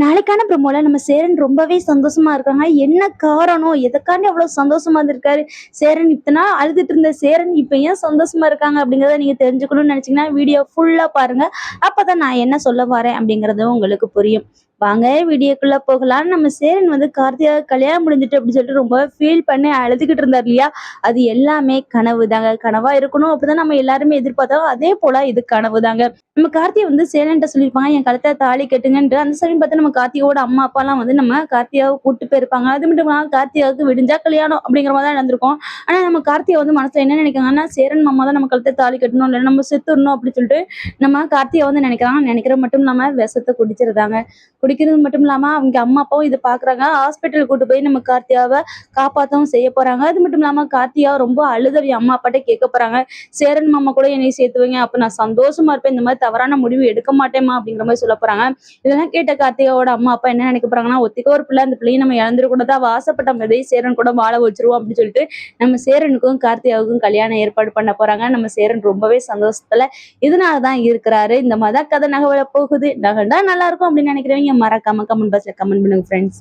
நாளைக்கான ப்ரோமோல நம்ம சேரன் ரொம்பவே சந்தோஷமா இருக்காங்க. என்ன காரணம்? எதுக்காண்டி அவ்வளவு சந்தோஷமா இருந்திருக்காரு? சேரன் இத்தனை அழுதுட்டு இருந்த சேரன் இப்ப ஏன் சந்தோஷமா இருக்காங்க அப்படிங்கறத நீங்க தெரிஞ்சுக்கணும்னு நினைச்சீங்கன்னா வீடியோ ஃபுல்லா பாருங்க. அப்பதான் நான் என்ன சொல்ல வரேன் அப்படிங்கறது உங்களுக்கு புரியும். வாங்க வீடியோக்குள்ள போகலாம். நம்ம சேரன் வந்து கார்த்திகா கல்யாணம் முடிஞ்சிட்டு அப்படின்னு சொல்லிட்டு ரொம்ப ஃபீல் பண்ணி அழுதுகிட்டு இருந்தார் இல்லையா? அது எல்லாமே கனவு தாங்க. கனவா இருக்கணும். அப்படிதான் நம்ம எல்லாருமே எதிர்பார்த்தோம். அதே போல இது கனவு தாங்க. நம்ம கார்த்திகை வந்து சேலன்ட்ட சொல்லியிருப்பாங்க என் கழுத்தை தாலி கட்டுங்கன்ட்டு. அந்த சமயம் பார்த்து நம்ம கார்த்தியோட அம்மா அப்பாலாம் வந்து நம்ம கார்த்தியாவை கூப்பிட்டு போயிருப்பாங்க. அது மட்டும் இல்லாமல் கார்த்திகாவுக்கு விடிஞ்சா கல்யாணம் அப்படிங்கிற மாதிரி தான் நடந்திருக்கும். ஆனா நம்ம கார்த்திகை வந்து மனசுல என்ன நினைக்கிறாங்கன்னா சேரன் மாமா தான் நம்ம கழுத்தை தாலி கட்டணும் இல்லை நம்ம செத்துடணும் அப்படின்னு சொல்லிட்டு நம்ம கார்த்திகை வந்து நினைக்கிறாங்க. நினைக்கிற மட்டும் இல்லாமல் விஷத்தை குடிச்சிருந்தாங்க குடிக்கிறது மட்டும் இல்லாம அவங்க அம்மா அப்பாவும் இதை பாக்குறாங்க. ஹாஸ்பிட்டல் கூட்டு போய் நம்ம கார்த்தியாவை காப்பாத்தவும் செய்ய போறாங்க. அது மட்டும் இல்லாம கார்த்தியா ரொம்ப அழுதவி அம்மா அப்பாட்ட கேட்க போறாங்க. சேரன் மாமா கூட என்னை சேர்த்து வைங்க அப்ப நான் சந்தோஷமா இருப்பேன். இந்த மாதிரி தவறான முடிவு எடுக்க மாட்டேமா அப்படிங்கிற மாதிரி சொல்ல போறாங்க. இதெல்லாம் கேட்ட கார்த்திகாவோட அம்மா அப்பா என்ன நினைக்க போறாங்கன்னா ஒத்திக்க ஒரு பிள்ளை அந்த பிள்ளையை நம்ம இழந்துடக்கூடாது. அவ ஆசைப்பட்ட மாதிரி சேரன் கூட வாழ வச்சிருவோம் அப்படின்னு சொல்லிட்டு நம்ம சேரனுக்கும் கார்த்திகாவுக்கும் கல்யாணம் ஏற்பாடு பண்ண போறாங்க. நம்ம சேரன் ரொம்பவே சந்தோஷத்துல இதனாலதான் இருக்கிறாரு. இந்த மாதிரி தான் கதை நகவல போகுது நகண்டா நல்லா இருக்கும் அப்படின்னு நினைக்கிறவங்க மறக்காம கமெண்ட் பாக்ஸ்ல கமெண்ட் பண்ணுங்க ஃப்ரெண்ட்ஸ்